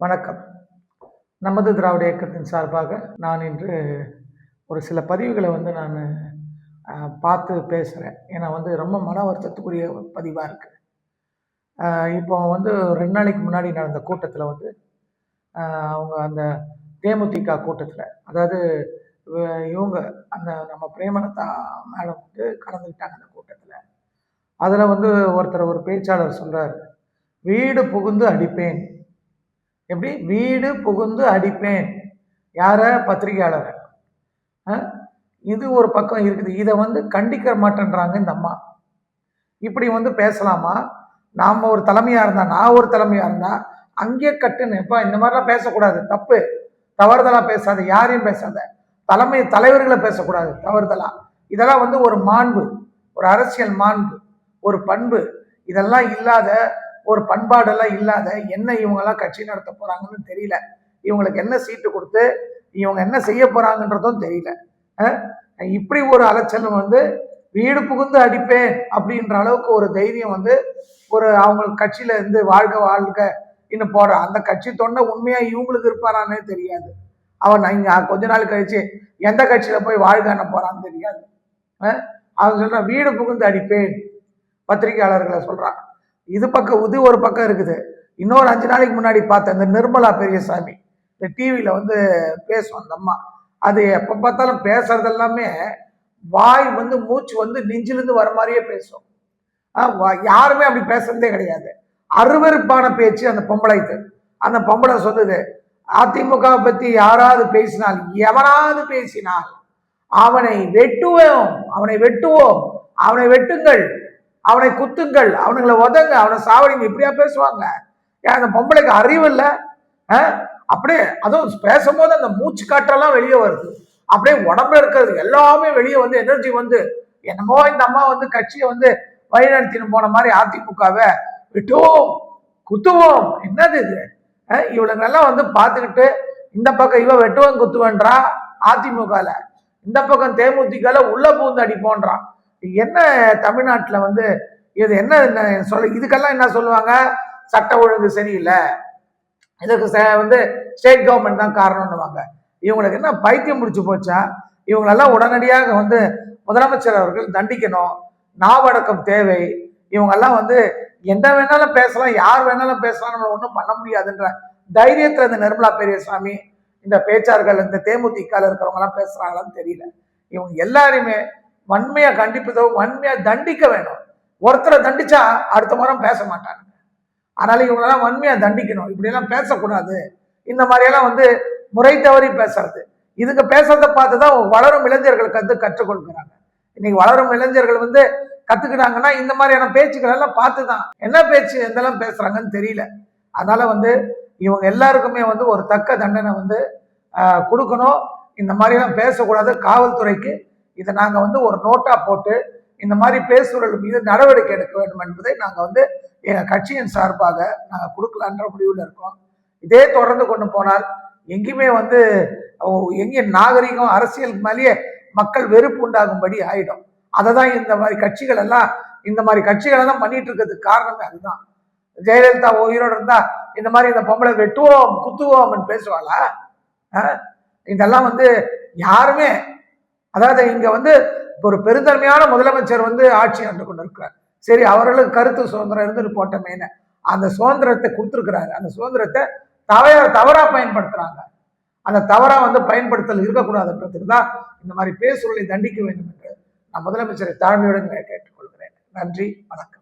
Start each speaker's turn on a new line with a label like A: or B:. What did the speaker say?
A: வணக்கம். நமது திராவிட இயக்கத்தின் சார்பாக நான் இன்று ஒரு சில பதிவுகளை வந்து நான் பார்த்து பேசுகிறேன் ஏன்னா வந்து ரொம்ப மன வருத்தத்துக்குரிய பதிவாக இருக்குது இப்போ வந்து ரெண்டு நாளைக்கு முன்னாடி நடந்த கூட்டத்தில் வந்து அவங்க அந்த தேமுதிக கூட்டத்தில் அதாவது இவங்க அந்த நம்ம பிரேமலதா மேடம் வந்து கலந்துக்கிட்டாங்க அந்த கூட்டத்தில். அதில் வந்து ஒருத்தர் ஒரு பேச்சாளர் சொல்கிறார் வீடு புகுந்து அடிப்பேன். எப்படி? வீடு புகுந்து அடிப்பேன். யார? பத்திரிகையாளரை. இது ஒரு பக்கம் இருக்குது. இதை வந்து கண்டிக்க மாட்டேன்றாங்க இந்த அம்மா. இப்படி வந்து பேசலாமா? நாம் ஒரு தலைமையாக இருந்தால் நான் ஒரு தலைமையாக இருந்தால் அங்கேயே கட்டுன்னு. இப்போ இந்த மாதிரிலாம் பேசக்கூடாது. தப்பு. தவறுதலாக பேசாத. யாரையும் பேசாத. தலைமை தலைவர்களை பேசக்கூடாது. தவறுதலாக இதெல்லாம் வந்து ஒரு மாண்பு. ஒரு அரசியல் மாண்பு. ஒரு பண்பு. இதெல்லாம் இல்லாத ஒரு பண்பாடெல்லாம் இல்லாத என்ன இவங்கெல்லாம் கட்சி நடத்த போகிறாங்கன்னு தெரியல. இவங்களுக்கு என்ன சீட்டு கொடுத்து இவங்க என்ன செய்ய போகிறாங்கன்றதும் தெரியல. இப்படி ஒரு அலைச்சல் வந்து வீடு புகுந்து அடிப்பேன் அப்படின்ற அளவுக்கு ஒரு தைரியம் வந்து ஒரு அவங்க கட்சியில இருந்து வாழ்க வாழ்க இன்னும் போடுற அந்த கட்சி தொண்டை உண்மையா இவங்களுக்கு இருப்பாரானே தெரியாது. அவன் நான் இங்க கொஞ்ச நாள் கழிச்சு எந்த கட்சியில போய் வாழ்கான போறான்னு தெரியாது. அவன் சொல்றான் வீடு புகுந்து அடிப்பேன். பத்திரிகையாளர்களை சொல்றான். இது பக்கம் இது ஒரு பக்கம் இருக்குது. இன்னொரு அஞ்சு நாளைக்கு முன்னாடி பார்த்தேன் இந்த நிர்மலா பெரியசாமி இந்த டிவியில் வந்து பேசும் அந்த அம்மா. அது எப்போ பார்த்தாலும் பேசுறது எல்லாமே வாய் வந்து மூச்சு வந்து நெஞ்சிலிருந்து வர மாதிரியே பேசும். ஆ, வா- யாருமே அப்படி பேசுறதே கிடையாது. அருவருப்பான பேச்சு அந்த பொம்பளைக்கு அந்த பொம்பளை சொல்லுது அதிமுக பற்றி யாராவது பேசினால் எவனாவது பேசினால் அவனை வெட்டுவோம் அவனை வெட்டுவோம் அவனை வெட்டுங்கள் அவனை குத்துங்கள் அவனுங்களை உதங்க அவனை சாவடிங்க இப்படியா பேசுவாங்க? ஏன் அந்த பொம்பளைக்கு அறிவு இல்லை? ஆ? அப்படியே அதுவும் பேசும்போது அந்த மூச்சு காற்றெல்லாம் வெளியே வருது. அப்படியே உடம்புல இருக்கிறது எல்லாமே வெளியே வந்து எனர்ஜி வந்து என்னமோ இந்த அம்மா வந்து கட்சியை வந்து வழிநடத்தின்னு போன மாதிரி அதிமுகவை விட்டுவோம் குத்துவோம். என்னது இது? இவளுங்களெல்லாம் வந்து பார்த்துக்கிட்டு இந்த பக்கம் இவன் வெட்டுவன் குத்துவன்றா அதிமுகல. இந்த பக்கம் தேமுதிகல உள்ள பூந்து அடிப்போன்றான் என்ன தமிழ்நாட்டில் வந்து இது என்ன என்ன சொல்ல இதுக்கெல்லாம் என்ன சொல்லுவாங்க? சட்ட ஒழுங்கு சரியில்லை. இதுக்கு வந்து ஸ்டேட் கவர்மெண்ட் தான் காரணம்னுவாங்க. இவங்களுக்கு என்ன பைத்தியம் பிடிச்சி போச்சா? இவங்களெல்லாம் உடனடியாக வந்து முதலமைச்சர் அவர்கள் தண்டிக்கணும். நாவடக்கம் தேவை. இவங்கெல்லாம் வந்து எந்த வேணாலும் பேசலாம் யார் வேணாலும் பேசலாம் நம்மளை ஒன்றும் பண்ண முடியாதுன்ற தைரியத்தில் இந்த நிர்மலா பெரியசாமி இந்த பேச்சார்கள் இந்த தேமுதிகால இருக்கிறவங்கலாம் பேசுகிறாங்களான்னு தெரியல. இவங்க எல்லாருமே வன்மையா கண்டிப்பதோ வன்மையா தண்டிக்க வேணும். ஒருத்தரை தண்டிச்சா அடுத்த முறம் பேச மாட்டாங்க. அதனால இவங்களெல்லாம் வன்மையா தண்டிக்கணும். இப்படியெல்லாம் பேசக்கூடாது. இந்த மாதிரியெல்லாம் வந்து முறை தவறி பேசுறது. இதுக்கு பேசுறத பார்த்து தான் வளரும் இளைஞர்கள் கற்று கற்றுக்கொள்கிறாங்க. இன்னைக்கு வளரும் இளைஞர்கள் வந்து கத்துக்கிட்டாங்கன்னா இந்த மாதிரியான பேச்சுக்கள் எல்லாம் பார்த்து தான் என்ன பேச்சு எந்தெல்லாம் பேசுறாங்கன்னு தெரியல. அதனால வந்து இவங்க எல்லாருக்குமே வந்து ஒரு தக்க தண்டனை வந்து கொடுக்கணும். இந்த மாதிரிலாம் பேசக்கூடாது. காவல்துறைக்கு இதை நாங்கள் வந்து ஒரு நோட்டா போட்டு இந்த மாதிரி பேசுவர்கள் மீது நடவடிக்கை எடுக்க வேண்டும் என்பதை நாங்கள் வந்து எங்கள் கட்சியின் சார்பாக நாங்கள் கொடுக்கலான்ற முடிவில் இருக்கோம். இதே தொடர்ந்து கொண்டு போனால் எங்கேயுமே வந்து எங்கே நாகரிகம் அரசியல் மேலேயே மக்கள் வெறுப்பு உண்டாகும்படி ஆயிடும். அதை தான் இந்த மாதிரி கட்சிகள் எல்லாம் இந்த மாதிரி கட்சிகள் எல்லாம் பண்ணிட்டு இருக்கிறதுக்கு காரணமே அதுதான். ஜெயலலிதா உயிரோடு இருந்தா இந்த மாதிரி இந்த பொம்பளை வெட்டுவோம் குத்துவோம்னு பேசுவாளா? இதெல்லாம் வந்து யாருமே அதாவது இங்க வந்து ஒரு பெருந்தன்மையான முதலமைச்சர் வந்து ஆட்சி ஆண்டு கொண்டிருக்கிறார். சரி அவர்களுக்கு கருத்து சுதந்திரம் இருந்துட்டு போட்டமேனு அந்த சுதந்திரத்தை கொடுத்துருக்கிறாரு. அந்த சுதந்திரத்தை தவற தவறா பயன்படுத்துறாங்க. அந்த தவறா வந்து பயன்படுத்தல் இருக்கக்கூடாதுன்றதுக்கு தான் இந்த மாதிரி பேசுவதை தண்டிக்க வேண்டும் என்று நான் முதலமைச்சரை தாழ்மையுடன் கேட்டுக்கொள்கிறேன். நன்றி வணக்கம்.